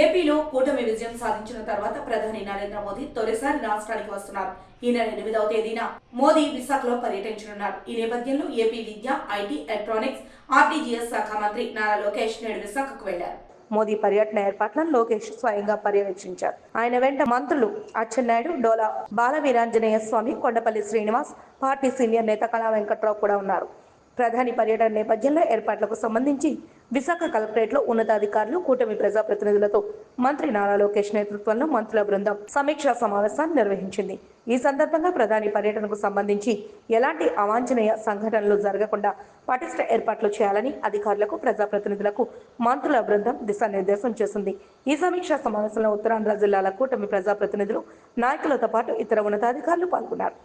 ఏపీలో కూటమి విజయం సాధించిన తర్వాత ప్రధాని నరేంద్ర మోదీ తొలిసారి రాష్ట్రానికి వస్తున్నారు. ఈ నెల ఎనిమిదవ తేదీన మోదీ విశాఖలో పర్యటించనున్నారు. ఈ నేపథ్యంలో ఏపీ విద్య ఐటీ ఎలక్ట్రానిక్స్ ఆర్టీజీఎస్ శాఖ మంత్రి నారా లోకేష్ నేడు విశాఖకు వెళ్ళారు. మోదీ పర్యటన ఏర్పాట్లను లోకేష్ స్వయంగా పర్యవేక్షించారు. ఆయన వెంట మంత్రులు అచ్చెన్నాయుడు డోలా బాలవీరాంజనేయ స్వామి కొండపల్లి శ్రీనివాస్ పార్టీ సీనియర్ నేత కళా వెంకట్రావు కూడా ఉన్నారు. ప్రధాని పర్యటన నేపథ్యంలో ఏర్పాట్లకు సంబంధించి విశాఖ కలెక్టరేట్లో ఉన్నతాధికారులు కూటమి ప్రజాప్రతినిధులతో మంత్రి నారా లోకేష్ నేతృత్వంలో మంత్రుల బృందం సమీక్షా సమావేశాన్ని నిర్వహించింది. ఈ సందర్భంగా ప్రధాని పర్యటనకు సంబంధించి ఎలాంటి అవాంఛనీయ సంఘటనలు జరగకుండా పటిష్ట ఏర్పాట్లు చేయాలని అధికారులకు ప్రజాప్రతినిధులకు మంత్రుల బృందం దిశానిర్దేశం చేసింది. ఈ సమీక్షా సమావేశంలో ఉత్తరాంధ్ర జిల్లాల కూటమి ప్రజాప్రతినిధులు నాయకులతో పాటు ఇతర ఉన్నతాధికారులు పాల్గొన్నారు.